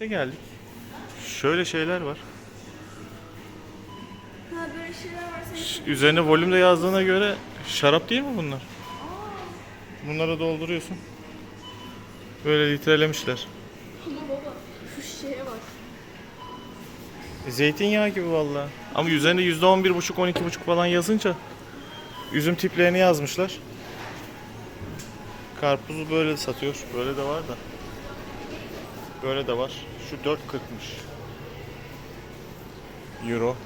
De geldik. Şöyle şeyler var. Ha böyle şeyler var. Ş- Üzerine volümde yazdığına göre şarap değil mi bunlar? Bunları dolduruyorsun. Böyle litrelemişler. Ama baba şu şişeye bak. E, Zeytinyağı gibi valla. Ama üzerinde %11,5 12,5 falan yazınca üzüm tiplerini yazmışlar. Karpuzu böyle satıyor. Böyle de var da. Böyle de var. Şu 4.40'mış. Euro.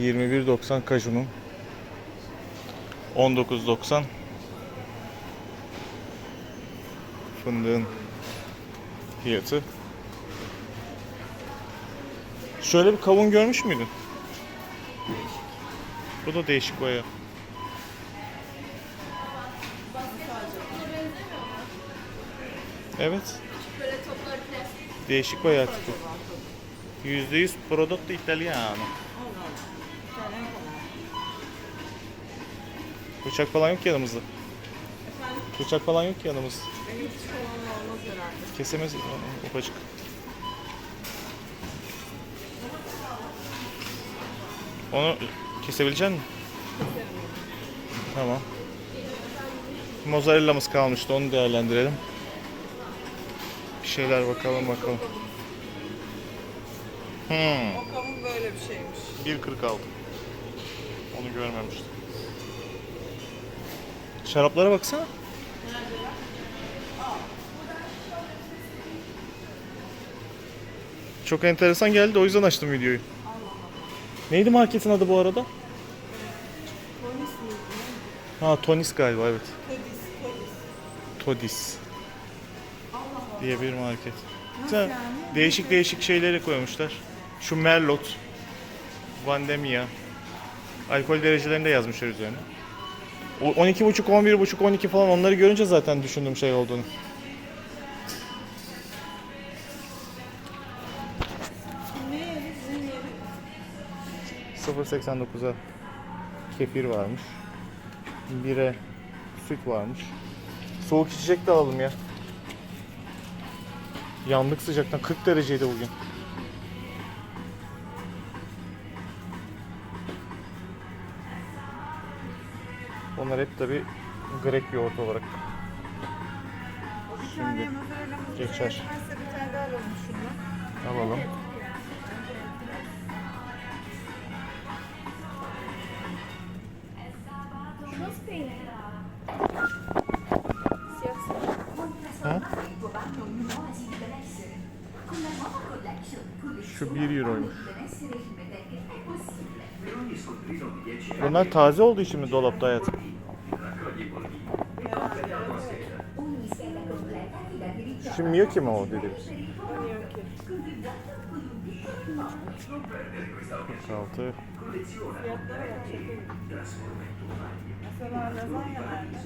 21.90 kajunun. 19.90 fındığın fiyatı. Şöyle bir kavun görmüş müydün? Bu da değişik baya. Evet. Böyle toplar plastik. Değişik bayağı tipi. %100 prodotto italiano. Bıçak falan yok ki yanımızda. Bıçak falan yok ki. Benim hiç olmaz herhalde. Kesemez ufacık. Onu kesebilecek misin? Tamam. Mozzarella'mız kalmıştı onu değerlendirelim. Bir şeyler bakalım bakalım. Hmm, O kavun böyle bir şeymiş. 1.46. Onu görmemiştim. Şaraplara baksana. Çok enteresan geldi o yüzden açtım videoyu. Neydi marketin adı bu arada? Ha Tonis galiba evet. Todis, Todis. Diye bir market. Nasıl yani? Değişik değişik şeyleri koymuşlar. Şu Merlot, Vandemia. Alkol derecelerinde yazmışlar üzerine. O 12,5, 11,5, 12 falan onları görünce zaten düşündüm şey olduğunu. Ne yeri? Sizin yeri? 0.89'a kefir varmış. 1'e süt varmış. Soğuk içecek de alalım ya. Yandık sıcaktan 40 dereceydi bugün. Onlar hep tabi Grek yoğurt olarak. Şimdi geçer. bir tane daha alalım şundan. Şu 1 euroymuş. Bunlar taze olduğu için mi dolapta hayatım? Şu Miyoki mi o dediğimiz? Bilmiyorum ki. 46. Fiyatlara bak iyi. Mesela lazanya nerede?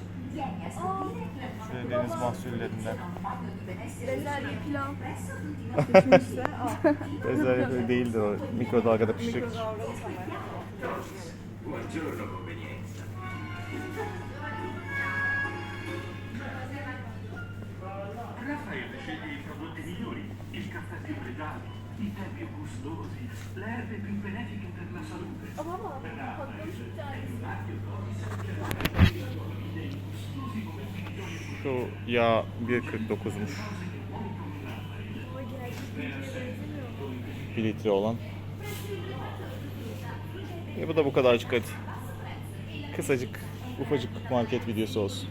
Şöyle deniz mahsullerinden. bezelye pilav. Pişmişse al. Bezelye değildir o. Mikrodalgada pişecek. Mikrodalgalı sana. Migliori, il caffè più legale, i tè più gustosi, le erbe più benefiche per la salute. Ama patlamış bir tanesi. Şu yağ 1.49'muş. Ama gerçekten benzemiyor. 1 litre olan. E bu da bu kadarcık hadi. Kısacık, ufacık market videosu olsun.